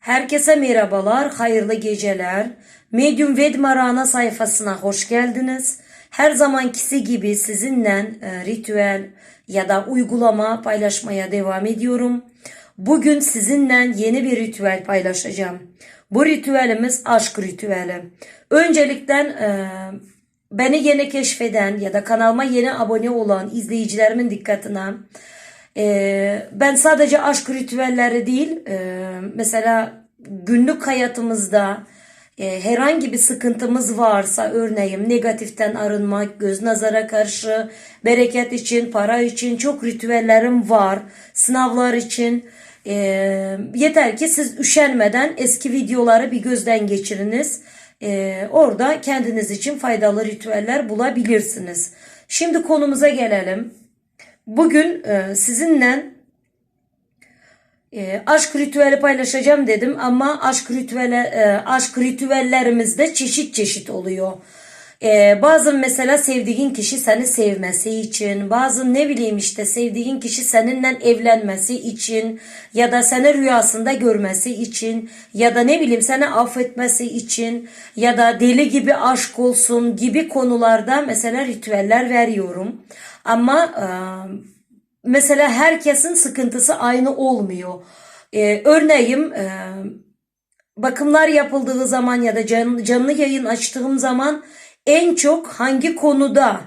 Herkese merhabalar, hayırlı geceler. Medium Vedma Rana sayfasına hoş geldiniz. Her zamankisi gibi sizinle e, ritüel ya da uygulama paylaşmaya devam ediyorum. Bugün sizinle yeni bir ritüel paylaşacağım. Bu ritüelimiz aşk ritüeli. Öncelikle e, beni yeni keşfeden ya da kanalıma yeni abone olan izleyicilerimin dikkatine ee, ben sadece aşk ritüelleri değil, e, mesela günlük hayatımızda e, herhangi bir sıkıntımız varsa örneğin negatiften arınmak, göz nazara karşı, bereket için, para için çok ritüellerim var. Sınavlar için. E, yeter ki siz üşenmeden eski videoları bir gözden geçiriniz. E, orada kendiniz için faydalı ritüeller bulabilirsiniz. Şimdi konumuza gelelim. Bugün e, sizinle e, aşk ritüeli paylaşacağım dedim ama aşk ritüeli e, aşk ritüellerimizde çeşit çeşit oluyor. Bazı mesela sevdiğin kişi seni sevmesi için, bazı ne bileyim işte sevdiğin kişi seninle evlenmesi için ya da seni rüyasında görmesi için ya da ne bileyim seni affetmesi için ya da deli gibi aşk olsun gibi konularda mesela ritüeller veriyorum. Ama e, mesela herkesin sıkıntısı aynı olmuyor. E, örneğin e, bakımlar yapıldığı zaman ya da can, canlı yayın açtığım zaman en çok hangi konuda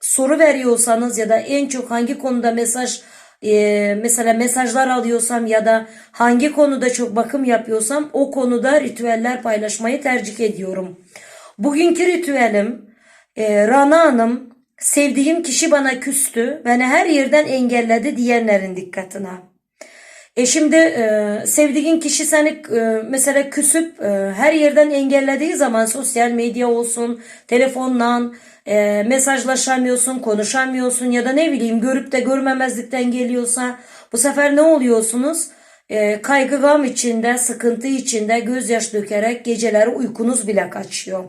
soru veriyorsanız ya da en çok hangi konuda mesaj e, mesela mesajlar alıyorsam ya da hangi konuda çok bakım yapıyorsam o konuda ritüeller paylaşmayı tercih ediyorum. Bugünkü ritüelim e, Rana Hanım sevdiğim kişi bana küstü, beni her yerden engelledi diyenlerin dikkatine. E şimdi e, sevdiğin kişi seni e, mesela küsüp e, her yerden engellediği zaman sosyal medya olsun, telefonla e, mesajlaşamıyorsun, konuşamıyorsun ya da ne bileyim görüp de görmemezlikten geliyorsa bu sefer ne oluyorsunuz? E, kaygı gam içinde, sıkıntı içinde gözyaş dökerek geceleri uykunuz bile kaçıyor.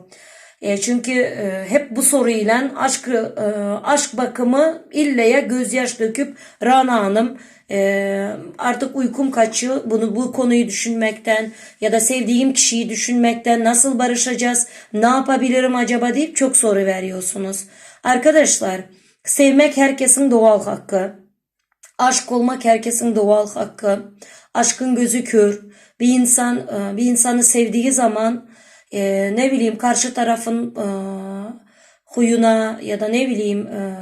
E, çünkü e, hep bu soruyla aşk e, aşk bakımı illeye gözyaş döküp Rana Hanım e, artık uykum kaçıyor. Bunu bu konuyu düşünmekten ya da sevdiğim kişiyi düşünmekten nasıl barışacağız? Ne yapabilirim acaba deyip çok soru veriyorsunuz. Arkadaşlar sevmek herkesin doğal hakkı. Aşk olmak herkesin doğal hakkı. Aşkın gözü kör. Bir insan e, bir insanı sevdiği zaman e, ne bileyim karşı tarafın e, huyuna ya da ne bileyim e,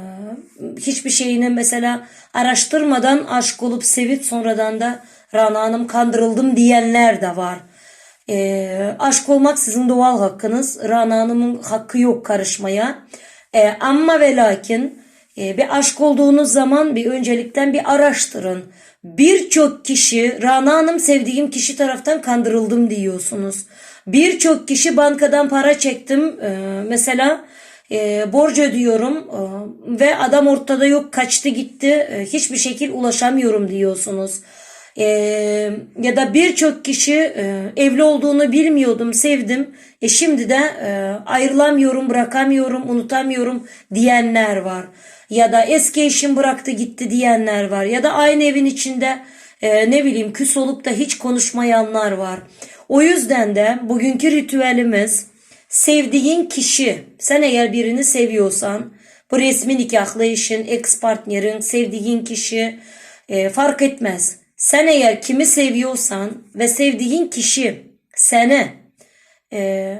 hiçbir şeyini mesela araştırmadan aşık olup sevip sonradan da Rana Hanım kandırıldım diyenler de var. E, aşk olmak sizin doğal hakkınız. Rana Hanım'ın hakkı yok karışmaya. E, ama ve lakin e, bir aşk olduğunuz zaman bir öncelikten bir araştırın. Birçok kişi Rana Hanım sevdiğim kişi taraftan kandırıldım diyorsunuz. Birçok kişi bankadan para çektim e, mesela e, borç ödüyorum e, ve adam ortada yok kaçtı gitti e, hiçbir şekil ulaşamıyorum diyorsunuz. E, ya da birçok kişi e, evli olduğunu bilmiyordum sevdim e şimdi de e, ayrılamıyorum bırakamıyorum unutamıyorum diyenler var. Ya da eski eşim bıraktı gitti diyenler var ya da aynı evin içinde e, ne bileyim küs olup da hiç konuşmayanlar var. O yüzden de bugünkü ritüelimiz sevdiğin kişi, sen eğer birini seviyorsan, bu resmi nikahlı eşin, ex partnerin, sevdiğin kişi e, fark etmez. Sen eğer kimi seviyorsan ve sevdiğin kişi seni e,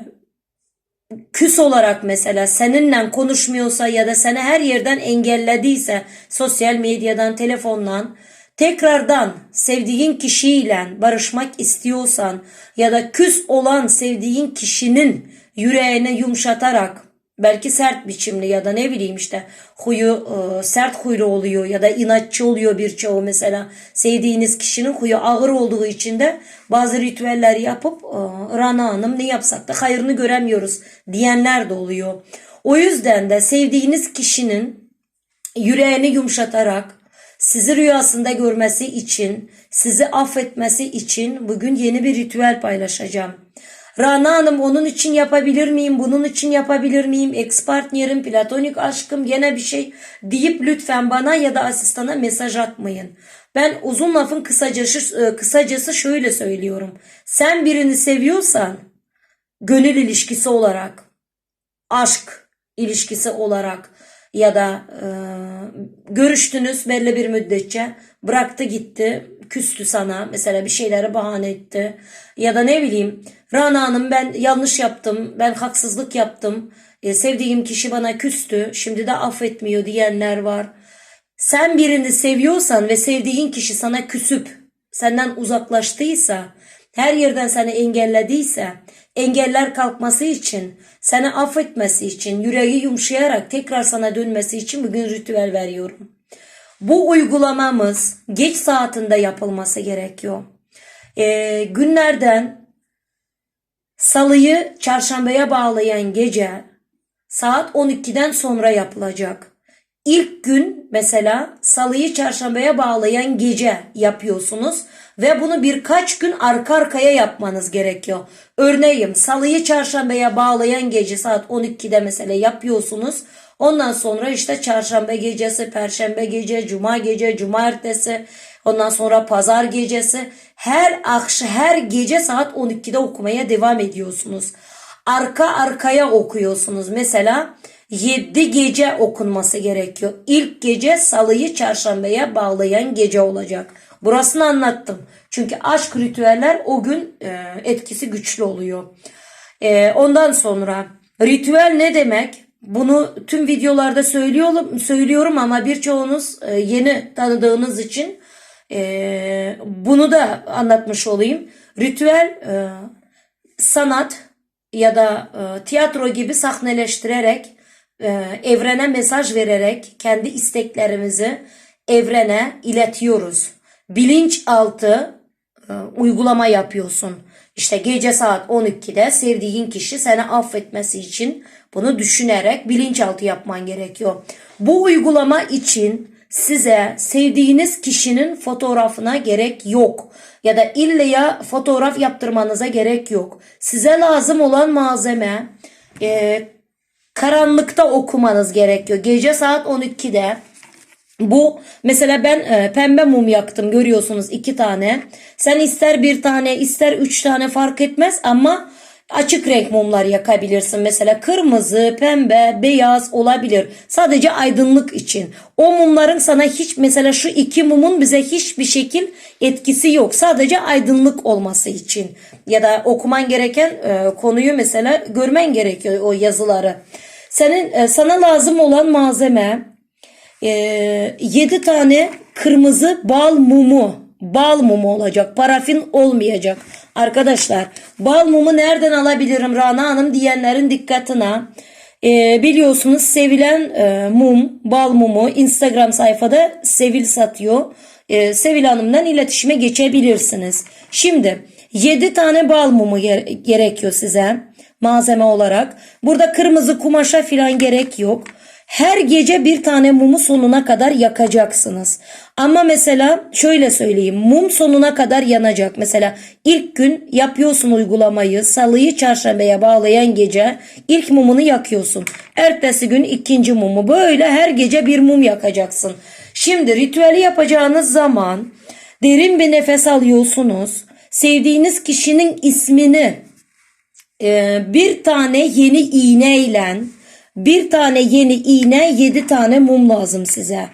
küs olarak mesela seninle konuşmuyorsa ya da seni her yerden engellediyse sosyal medyadan, telefondan tekrardan sevdiğin kişiyle barışmak istiyorsan ya da küs olan sevdiğin kişinin yüreğine yumuşatarak belki sert biçimli ya da ne bileyim işte huyu e, sert huylu oluyor ya da inatçı oluyor birçoğu mesela sevdiğiniz kişinin huyu ağır olduğu için de bazı ritüeller yapıp e, Rana Hanım ne yapsak da hayrını göremiyoruz diyenler de oluyor. O yüzden de sevdiğiniz kişinin yüreğini yumuşatarak sizi rüyasında görmesi için, sizi affetmesi için bugün yeni bir ritüel paylaşacağım. Rana Hanım onun için yapabilir miyim, bunun için yapabilir miyim, ex partnerim, platonik aşkım gene bir şey deyip lütfen bana ya da asistana mesaj atmayın. Ben uzun lafın kısacası, e, kısacası şöyle söylüyorum. Sen birini seviyorsan gönül ilişkisi olarak, aşk ilişkisi olarak ya da e, görüştünüz belli bir müddetçe bıraktı gitti küstü sana mesela bir şeyleri bahane etti ya da ne bileyim Rana Hanım ben yanlış yaptım ben haksızlık yaptım e, sevdiğim kişi bana küstü şimdi de affetmiyor diyenler var. Sen birini seviyorsan ve sevdiğin kişi sana küsüp senden uzaklaştıysa, her yerden seni engellediyse, engeller kalkması için, seni affetmesi için, yüreği yumuşayarak tekrar sana dönmesi için bugün ritüel veriyorum. Bu uygulamamız geç saatinde yapılması gerekiyor. Ee, günlerden salıyı çarşambaya bağlayan gece saat 12'den sonra yapılacak. İlk gün mesela salıyı çarşambaya bağlayan gece yapıyorsunuz ve bunu birkaç gün arka arkaya yapmanız gerekiyor. Örneğin salıyı çarşambaya bağlayan gece saat 12'de mesela yapıyorsunuz. Ondan sonra işte çarşamba gecesi, perşembe gece, cuma gece, cumartesi, ondan sonra pazar gecesi her akşam her gece saat 12'de okumaya devam ediyorsunuz. Arka arkaya okuyorsunuz. Mesela 7 gece okunması gerekiyor. İlk gece salıyı çarşambaya bağlayan gece olacak. Burasını anlattım. Çünkü aşk ritüeller o gün e, etkisi güçlü oluyor. E, ondan sonra ritüel ne demek? Bunu tüm videolarda söylüyorum, söylüyorum ama birçoğunuz e, yeni tanıdığınız için e, bunu da anlatmış olayım. Ritüel e, sanat ya da e, tiyatro gibi sahneleştirerek evrene mesaj vererek kendi isteklerimizi evrene iletiyoruz. Bilinçaltı e, uygulama yapıyorsun. İşte gece saat 12'de sevdiğin kişi seni affetmesi için bunu düşünerek bilinçaltı yapman gerekiyor. Bu uygulama için size sevdiğiniz kişinin fotoğrafına gerek yok. Ya da ille ya fotoğraf yaptırmanıza gerek yok. Size lazım olan malzeme e, karanlıkta okumanız gerekiyor. Gece saat 12'de bu mesela ben e, pembe mum yaktım görüyorsunuz iki tane. Sen ister bir tane ister üç tane fark etmez ama açık renk mumlar yakabilirsin. Mesela kırmızı, pembe, beyaz olabilir. Sadece aydınlık için. O mumların sana hiç mesela şu iki mumun bize hiçbir şekil etkisi yok. Sadece aydınlık olması için. Ya da okuman gereken e, konuyu mesela görmen gerekiyor o yazıları. Senin e, sana lazım olan malzeme e, 7 tane kırmızı bal mumu. Bal mumu olacak. Parafin olmayacak. Arkadaşlar bal mumu nereden alabilirim Rana Hanım diyenlerin dikkatine. E, biliyorsunuz sevilen e, mum, bal mumu Instagram sayfada Sevil satıyor. E, Sevil Hanım'dan iletişime geçebilirsiniz. Şimdi 7 tane bal mumu ger- gerekiyor size malzeme olarak. Burada kırmızı kumaşa filan gerek yok. Her gece bir tane mumu sonuna kadar yakacaksınız. Ama mesela şöyle söyleyeyim. Mum sonuna kadar yanacak. Mesela ilk gün yapıyorsun uygulamayı. Salıyı çarşambaya bağlayan gece ilk mumunu yakıyorsun. Ertesi gün ikinci mumu. Böyle her gece bir mum yakacaksın. Şimdi ritüeli yapacağınız zaman derin bir nefes alıyorsunuz. Sevdiğiniz kişinin ismini ee, bir tane yeni iğneyle bir tane yeni iğne yedi tane mum lazım size.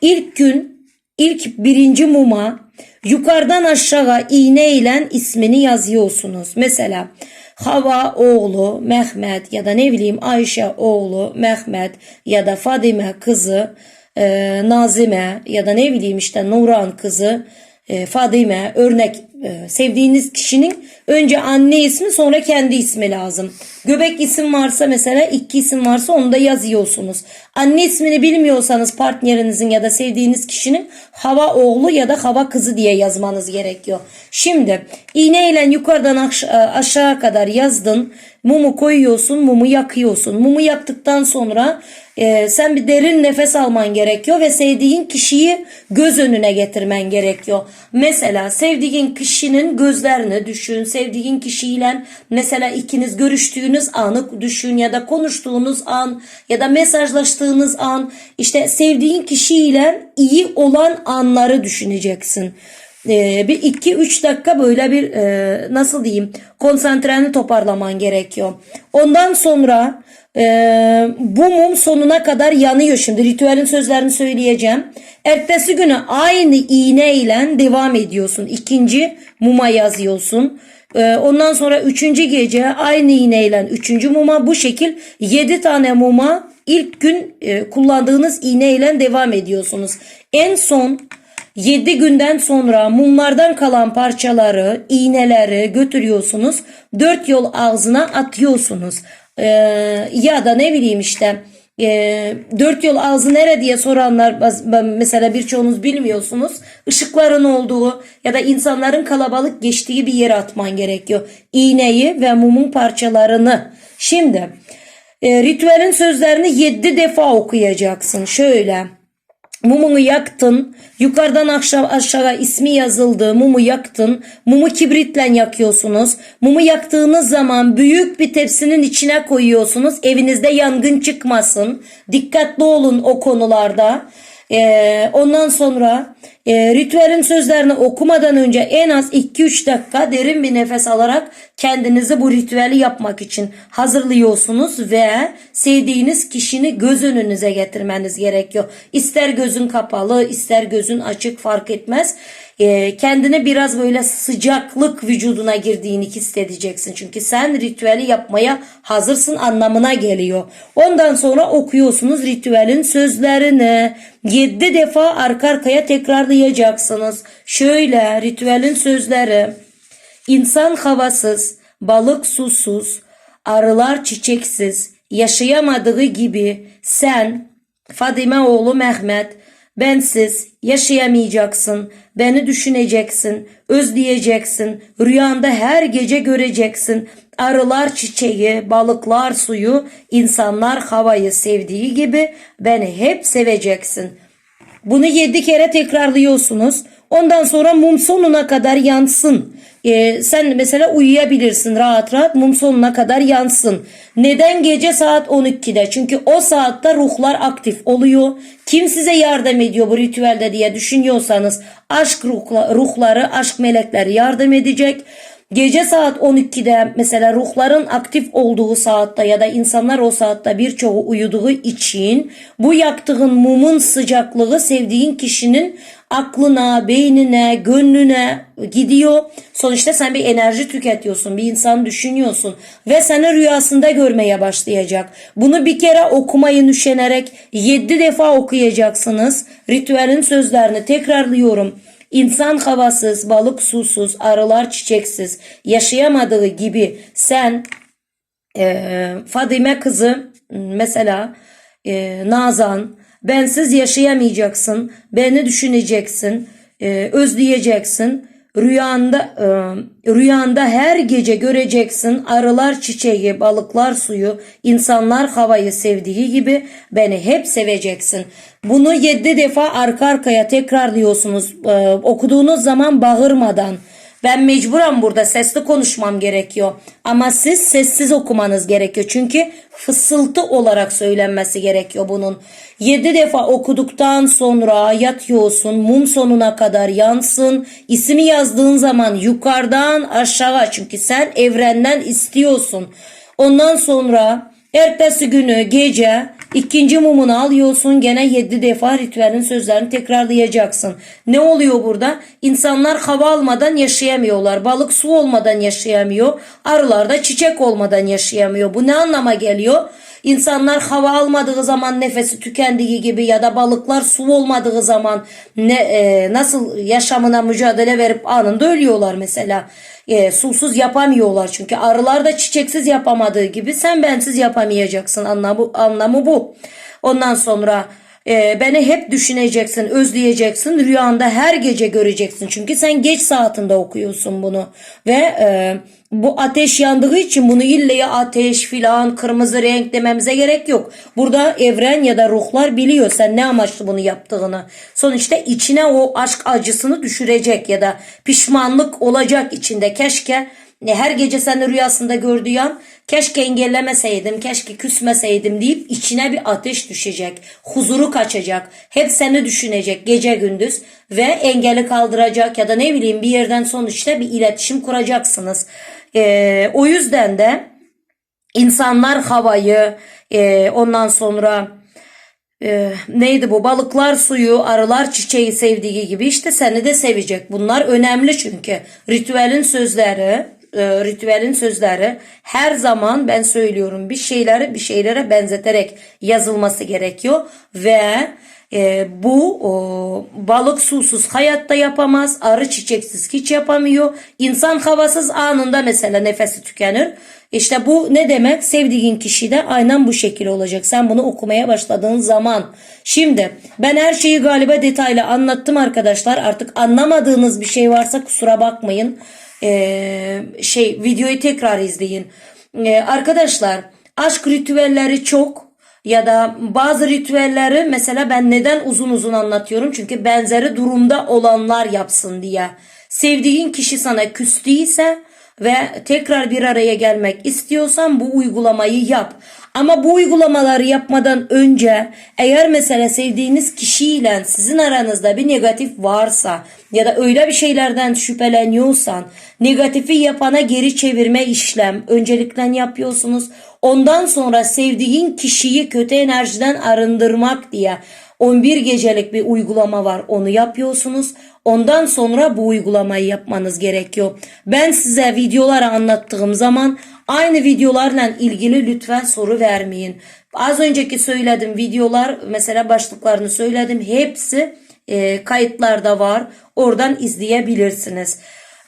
İlk gün ilk birinci muma yukarıdan aşağı iğne ile ismini yazıyorsunuz. Mesela Hava oğlu Mehmet ya da ne bileyim Ayşe oğlu Mehmet ya da Fadime kızı e, Nazime ya da ne bileyim işte Nuran kızı e, Fadime örnek e, sevdiğiniz kişinin önce anne ismi sonra kendi ismi lazım. Göbek isim varsa mesela iki isim varsa onu da yazıyorsunuz. Anne ismini bilmiyorsanız partnerinizin ya da sevdiğiniz kişinin hava oğlu ya da hava kızı diye yazmanız gerekiyor. Şimdi iğneyle yukarıdan aş- aşağı kadar yazdın. Mumu koyuyorsun, mumu yakıyorsun. Mumu yaktıktan sonra e, sen bir derin nefes alman gerekiyor ve sevdiğin kişiyi göz önüne getirmen gerekiyor. Mesela sevdiğin kişinin gözlerini düşün. Sevdiğin kişiyle mesela ikiniz görüştüğünüz anı düşün ya da konuştuğunuz an ya da mesajlaştığınız an işte sevdiğin kişiyle iyi olan anları düşüneceksin. Ee, bir iki üç dakika böyle bir e, nasıl diyeyim konsantreni toparlaman gerekiyor. Ondan sonra e, bu mum sonuna kadar yanıyor şimdi ritüelin sözlerini söyleyeceğim. Ertesi günü aynı iğne ile devam ediyorsun. İkinci muma yazıyorsun. Ee, Ondan sonra üçüncü gece aynı iğneyle üçüncü muma bu şekil yedi tane muma ilk gün e, kullandığınız iğneyle devam ediyorsunuz. En son 7 günden sonra mumlardan kalan parçaları, iğneleri götürüyorsunuz. Dört yol ağzına atıyorsunuz. Ee, ya da ne bileyim işte e, dört yol ağzı nere diye soranlar mesela birçoğunuz bilmiyorsunuz. Işıkların olduğu ya da insanların kalabalık geçtiği bir yere atman gerekiyor. İğneyi ve mumun parçalarını. Şimdi e, ritüelin sözlerini yedi defa okuyacaksın. Şöyle. Mumunu yaktın. Yukarıdan aşağı, aşağı ismi yazıldı. Mumu yaktın. Mumu kibritle yakıyorsunuz. Mumu yaktığınız zaman büyük bir tepsinin içine koyuyorsunuz. Evinizde yangın çıkmasın. Dikkatli olun o konularda. Ee, ondan sonra e, ritüelin sözlerini okumadan önce en az 2-3 dakika derin bir nefes alarak kendinizi bu ritüeli yapmak için hazırlıyorsunuz ve sevdiğiniz kişini göz önünüze getirmeniz gerekiyor. İster gözün kapalı ister gözün açık fark etmez. Ee, kendine biraz böyle sıcaklık vücuduna girdiğini hissedeceksin. Çünkü sen ritüeli yapmaya hazırsın anlamına geliyor. Ondan sonra okuyorsunuz ritüelin sözlerini. 7 defa arka arkaya tekrarlayacaksınız. Şöyle ritüelin sözleri. İnsan havasız, balık susuz, arılar çiçeksiz, yaşayamadığı gibi sen Fadime oğlu Mehmet bensiz yaşayamayacaksın. Beni düşüneceksin, özleyeceksin. Rüyanda her gece göreceksin. Arılar çiçeği, balıklar suyu, insanlar havayı sevdiği gibi beni hep seveceksin. Bunu yedi kere tekrarlıyorsunuz. Ondan sonra mum sonuna kadar yansın. Ee, sen mesela uyuyabilirsin rahat rahat mum sonuna kadar yansın. Neden gece saat 12'de? Çünkü o saatte ruhlar aktif oluyor. Kim size yardım ediyor bu ritüelde diye düşünüyorsanız aşk ruhla- ruhları, aşk melekleri yardım edecek. Gece saat 12'de mesela ruhların aktif olduğu saatte ya da insanlar o saatte birçoğu uyuduğu için bu yaktığın mumun sıcaklığı sevdiğin kişinin aklına, beynine, gönlüne gidiyor. Sonuçta sen bir enerji tüketiyorsun, bir insan düşünüyorsun ve seni rüyasında görmeye başlayacak. Bunu bir kere okumayı üşenerek 7 defa okuyacaksınız. Ritüelin sözlerini tekrarlıyorum. İnsan havasız, balık susuz, arılar çiçeksiz, yaşayamadığı gibi sen e, Fadime kızı mesela e, Nazan bensiz yaşayamayacaksın, beni düşüneceksin, e, özleyeceksin. Rüyanda e, rüyanda her gece göreceksin arılar çiçeği, balıklar suyu, insanlar havayı sevdiği gibi beni hep seveceksin. Bunu yedi defa arka arkaya tekrarlıyorsunuz. E, okuduğunuz zaman bağırmadan. Ben mecburen burada sesli konuşmam gerekiyor. Ama siz sessiz okumanız gerekiyor. Çünkü fısıltı olarak söylenmesi gerekiyor bunun. 7 defa okuduktan sonra yatıyorsun. Mum sonuna kadar yansın. İsmi yazdığın zaman yukarıdan aşağı. Çünkü sen evrenden istiyorsun. Ondan sonra ertesi günü gece ikinci mumunu alıyorsun. Gene 7 defa ritüelin sözlerini tekrarlayacaksın. Ne oluyor burada? İnsanlar hava almadan yaşayamıyorlar. Balık su olmadan yaşayamıyor. Arılar da çiçek olmadan yaşayamıyor. Bu ne anlama geliyor? İnsanlar hava almadığı zaman nefesi tükendiği gibi ya da balıklar su olmadığı zaman ne e, nasıl yaşamına mücadele verip anında ölüyorlar mesela. E, susuz yapamıyorlar çünkü arılar da çiçeksiz yapamadığı gibi sen bensiz yapamayacaksın anlamı anlamı bu. Ondan sonra e, beni hep düşüneceksin, özleyeceksin. Rüyanda her gece göreceksin. Çünkü sen geç saatinde okuyorsun bunu. Ve e, bu ateş yandığı için bunu ille ya ateş filan kırmızı renk dememize gerek yok. Burada evren ya da ruhlar biliyor sen ne amaçlı bunu yaptığını. Sonuçta içine o aşk acısını düşürecek ya da pişmanlık olacak içinde. Keşke Ne her gece seni rüyasında gördüğü an keşke engellemeseydim, keşke küsmeseydim deyip içine bir ateş düşecek. Huzuru kaçacak. Hep seni düşünecek gece gündüz ve engeli kaldıracak ya da ne bileyim bir yerden sonuçta bir iletişim kuracaksınız. Ee, o yüzden de insanlar havayı e, ondan sonra e, neydi bu balıklar suyu arılar çiçeği sevdiği gibi işte seni de sevecek. Bunlar önemli çünkü ritüelin sözleri e, ritüelin sözleri her zaman ben söylüyorum bir şeyleri bir şeylere benzeterek yazılması gerekiyor ve e, bu o, balık susuz hayatta yapamaz, arı çiçeksiz hiç yapamıyor. İnsan havasız anında mesela nefesi tükenir. İşte bu ne demek? Sevdiğin kişi de aynen bu şekil olacak. Sen bunu okumaya başladığın zaman. Şimdi ben her şeyi galiba detaylı anlattım arkadaşlar. Artık anlamadığınız bir şey varsa kusura bakmayın. Ee, şey videoyu tekrar izleyin. Ee, arkadaşlar aşk ritüelleri çok ya da bazı ritüelleri mesela ben neden uzun uzun anlatıyorum? Çünkü benzeri durumda olanlar yapsın diye. Sevdiğin kişi sana küstüyse ve tekrar bir araya gelmek istiyorsan bu uygulamayı yap. Ama bu uygulamaları yapmadan önce eğer mesela sevdiğiniz kişiyle sizin aranızda bir negatif varsa ya da öyle bir şeylerden şüpheleniyorsan negatifi yapana geri çevirme işlem öncelikle yapıyorsunuz. Ondan sonra sevdiğin kişiyi kötü enerjiden arındırmak diye 11 gecelik bir uygulama var. Onu yapıyorsunuz. Ondan sonra bu uygulamayı yapmanız gerekiyor. Ben size videoları anlattığım zaman aynı videolarla ilgili lütfen soru vermeyin. Az önceki söyledim videolar mesela başlıklarını söyledim. Hepsi e, kayıtlarda var. Oradan izleyebilirsiniz.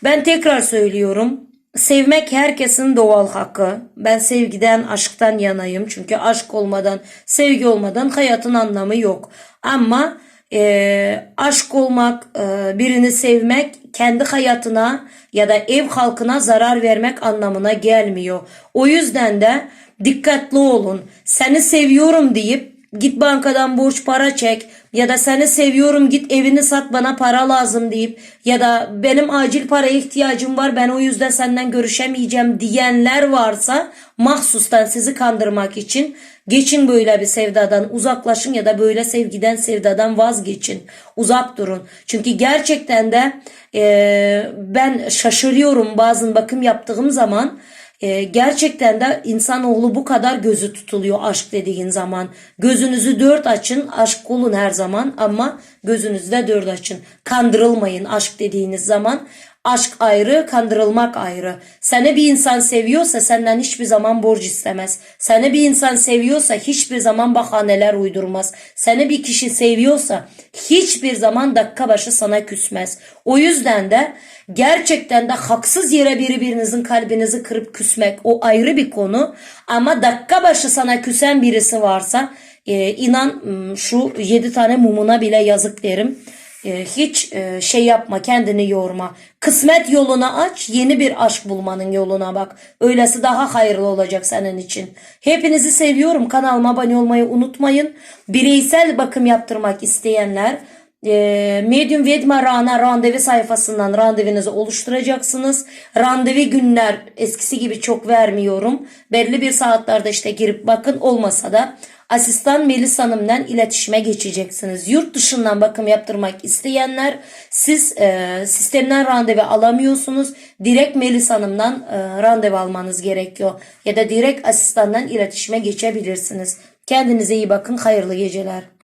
Ben tekrar söylüyorum. Sevmek herkesin doğal hakkı. Ben sevgiden, aşktan yanayım. Çünkü aşk olmadan, sevgi olmadan hayatın anlamı yok. Ama e, aşk olmak, e, birini sevmek kendi hayatına ya da ev halkına zarar vermek anlamına gelmiyor. O yüzden de dikkatli olun. Seni seviyorum deyip git bankadan borç para çek. Ya da seni seviyorum git evini sat bana para lazım deyip ya da benim acil paraya ihtiyacım var ben o yüzden senden görüşemeyeceğim diyenler varsa mahsustan sizi kandırmak için geçin böyle bir sevdadan uzaklaşın ya da böyle sevgiden sevdadan vazgeçin. Uzak durun. Çünkü gerçekten de e, ben şaşırıyorum bazen bakım yaptığım zaman e, gerçekten de insanoğlu bu kadar gözü tutuluyor aşk dediğin zaman. Gözünüzü dört açın, aşk olun her zaman ama gözünüzü de dört açın. Kandırılmayın aşk dediğiniz zaman. Aşk ayrı, kandırılmak ayrı. Seni bir insan seviyorsa senden hiçbir zaman borç istemez. Seni bir insan seviyorsa hiçbir zaman bahaneler uydurmaz. Seni bir kişi seviyorsa hiçbir zaman dakika başı sana küsmez. O yüzden de gerçekten de haksız yere birbirinizin kalbinizi kırıp küsmek o ayrı bir konu. Ama dakika başı sana küsen birisi varsa e, inan şu yedi tane mumuna bile yazık derim. E, hiç e, şey yapma kendini yorma. Kısmet yoluna aç yeni bir aşk bulmanın yoluna bak. Öylesi daha hayırlı olacak senin için. Hepinizi seviyorum. Kanalıma abone olmayı unutmayın. Bireysel bakım yaptırmak isteyenler e, Medium Vedma Rana randevu sayfasından randevunuzu oluşturacaksınız. Randevu günler eskisi gibi çok vermiyorum. Belli bir saatlerde işte girip bakın olmasa da asistan Melis Hanım'la iletişime geçeceksiniz. Yurt dışından bakım yaptırmak isteyenler siz e, sistemden randevu alamıyorsunuz. Direkt Melis Hanım'dan e, randevu almanız gerekiyor. Ya da direkt asistandan iletişime geçebilirsiniz. Kendinize iyi bakın. Hayırlı geceler.